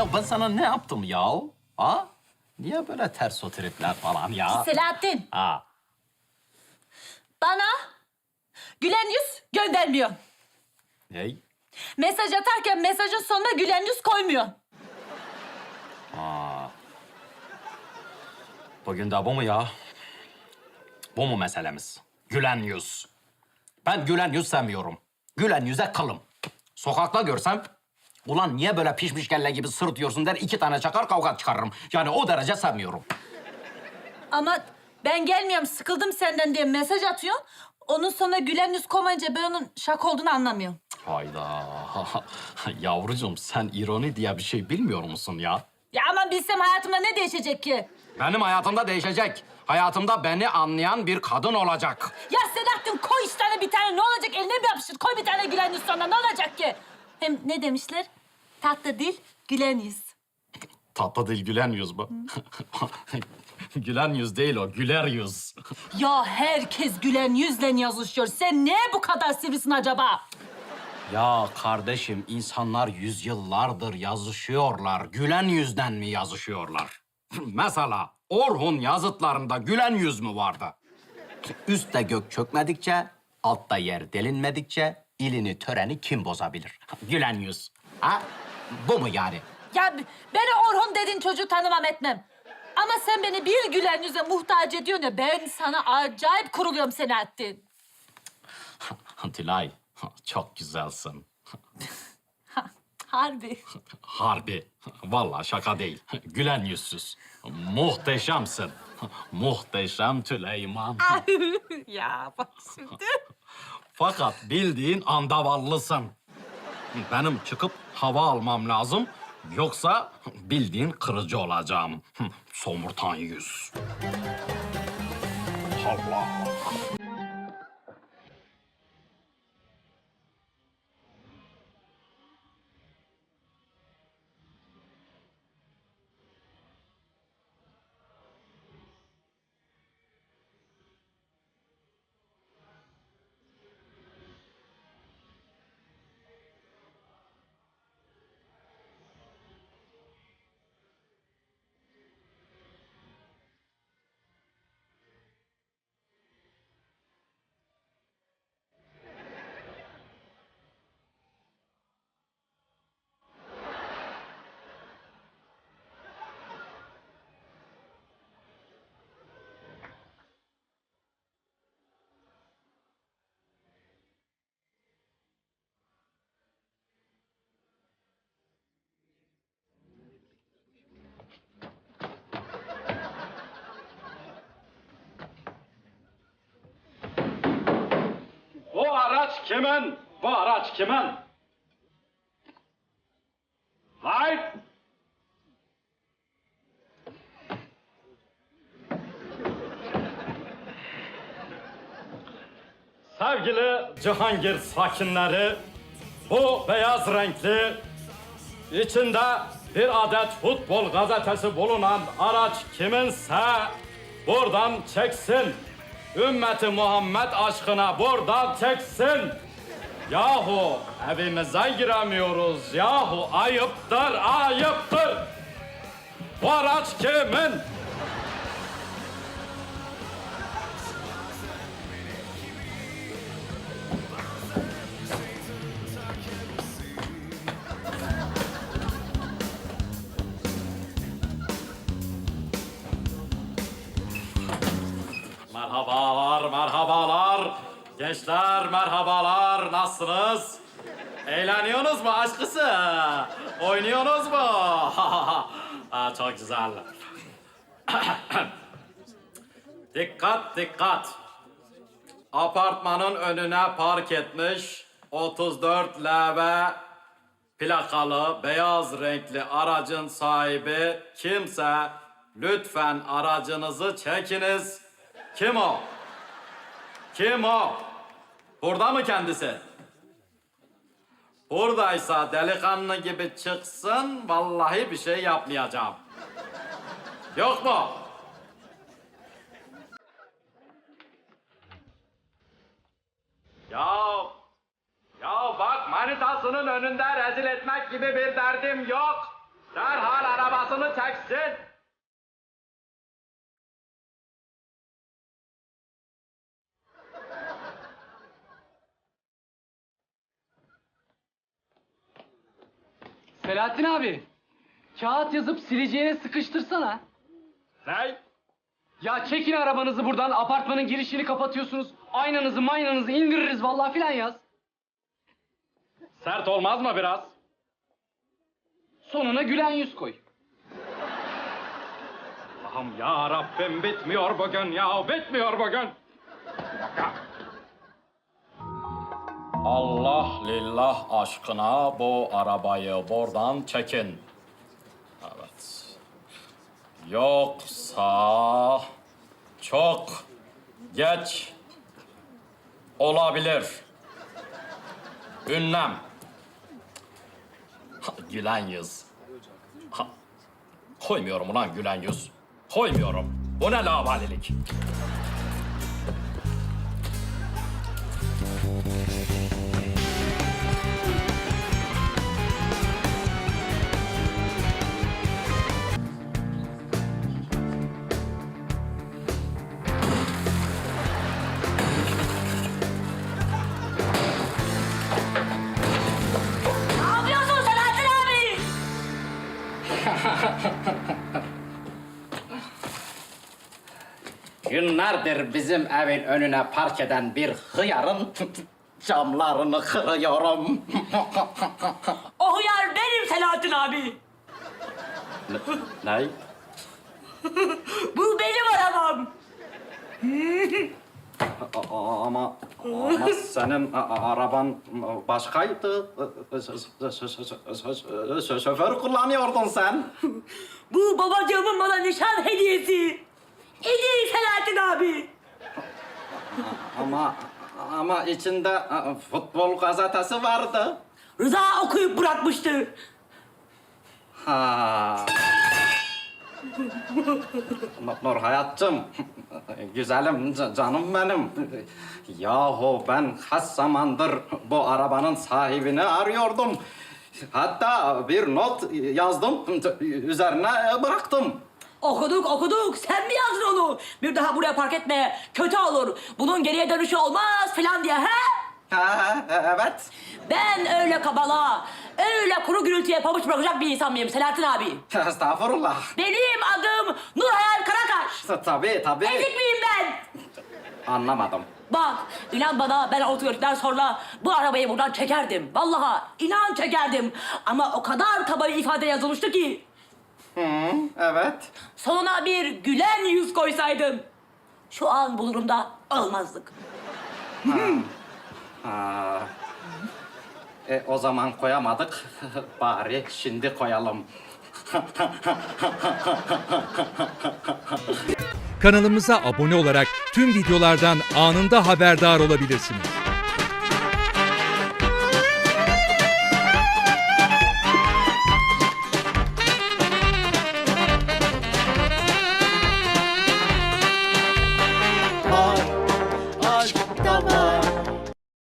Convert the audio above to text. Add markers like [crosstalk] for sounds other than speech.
Ya ben sana ne yaptım ya? Ha? Niye böyle ters o tripler falan ya? Selahattin Ha. bana gülen yüz göndermiyor. Ney? Mesaj atarken mesajın sonuna gülen yüz koymuyor. Bugün de bu mu ya? Bu mu meselemiz? Gülen yüz. Ben gülen yüz sevmiyorum. Gülen yüze kılım. Sokakta görsem, ulan niye böyle pişmiş kelle gibi sırıtıyorsun der iki tane çakar kavga çıkarırım. Yani o derece sevmiyorum. Ama ben gelmiyorum sıkıldım senden diye mesaj atıyor. Onun sonuna gülen yüz koymayınca ben onun şaka olduğunu anlamıyorum. Hayda. [laughs] Yavrucuğum sen ironi diye bir şey bilmiyor musun ya? Ya ama bilsem hayatımda ne değişecek ki? Benim hayatımda değişecek. Hayatımda beni anlayan bir kadın olacak. Ya Selahattin koy işte tane bir tane ne olacak eline mi yapışır? Koy bir tane gülen yüz sonra ne olacak ki? Hem ne demişler? Tatlı dil gülen yüz. Tatlı değil gülen yüz bu. [laughs] gülen yüz değil o, güler yüz. [laughs] Ya herkes gülen yüzle yazışıyor. Sen niye bu kadar sivrisin acaba? Ya kardeşim insanlar yüzyıllardır yazışıyorlar. Gülen yüzden mi yazışıyorlar? [laughs] Mesela Orhun yazıtlarında gülen yüz mü vardı? Üstte gök çökmedikçe, altta yer delinmedikçe ilini töreni kim bozabilir? Gülen yüz. Ha? Bu mu yani? Ya beni Orhun dediğin çocuğu tanımam etmem. Ama sen beni bir gülen yüze muhtaç ediyorsun ya ben sana acayip kuruluyorum Selahattin. [laughs] Tilay, çok güzelsin. Harbi. Harbi. Vallahi şaka değil. Gülen yüzsüz. Muhteşemsin. Muhteşem Tüleyman. [laughs] ya bak şimdi. Fakat bildiğin andavallısın. Benim çıkıp hava almam lazım. Yoksa bildiğin kırıcı olacağım. Somurtan yüz. Allah. Kimin? Bu araç kimin? Hayır. Sevgili Cihangir sakinleri, bu beyaz renkli, içinde bir adet futbol gazetesi bulunan araç kiminse buradan çeksin. Ümmeti Muhammed aşkına buradan çeksin. Yahu evimize giremiyoruz. Yahu ayıptır, ayıptır. Bu araç kimin? Nasılsınız? Eğleniyorsunuz mu aşkısı? Oynuyorsunuz mu? [laughs] ha, çok güzel. [coughs] dikkat, dikkat. Apartmanın önüne park etmiş 34 LV plakalı beyaz renkli aracın sahibi kimse lütfen aracınızı çekiniz. Kim o? Kim o? Burada mı kendisi? Buradaysa delikanlı gibi çıksın, vallahi bir şey yapmayacağım. Yok mu? Ya, ya bak manitasının önünde rezil etmek gibi bir derdim yok. Derhal arabasını çeksin. Selahattin abi. Kağıt yazıp sileceğine sıkıştırsana. Ne? Ya çekin arabanızı buradan apartmanın girişini kapatıyorsunuz. Aynanızı maynanızı indiririz vallahi filan yaz. Sert olmaz mı biraz? Sonuna gülen yüz koy. Allah'ım ya Rabbim bitmiyor bugün ya bitmiyor bugün. Allah lillah aşkına bu arabayı buradan çekin. Evet. Yoksa çok geç olabilir. Ünlem. Ha, Gülen yüz. Ha, Koymuyorum ulan gülen yüz. Koymuyorum. Bu ne lavalilik? Günlerdir bizim evin önüne park eden bir hıyarın [laughs] camlarını kırıyorum. O hıyar benim Selahattin abi. Ne? Bu benim arabam. [laughs] Ama ama senin a- a- araban başkaydı. Şoför kullanıyordun sen. Bu babacığımın bana nişan hediyesi. Hediye Selahattin abi. Ama ama içinde a, futbol gazetesi vardı. Rıza okuyup bırakmıştı. Ha. Nur Hayatcığım, güzelim ca- canım benim. Yahu ben kaç zamandır bu arabanın sahibini arıyordum. Hatta bir not yazdım, üzerine bıraktım. Okuduk okuduk. Sen mi yazdın onu? Bir daha buraya park etme. Kötü olur. Bunun geriye dönüşü olmaz filan diye he? Ha, evet. Ben öyle kabala, öyle kuru gürültüye pabuç bırakacak bir insan mıyım Selahattin abi? [laughs] Estağfurullah. Benim adım Nurhayal Karakaş. Tabii, tabii. Ezik miyim ben? Anlamadım. Bak inan bana ben gördükten sonra bu arabayı buradan çekerdim. Vallahi inan çekerdim. Ama o kadar kaba bir ifade yazılmıştı ki. Evet. Sonuna bir gülen yüz koysaydım. Şu an bu durumda olmazdık. E, o zaman koyamadık. [laughs] Bari şimdi koyalım. Kanalımıza abone olarak tüm videolardan anında haberdar olabilirsiniz.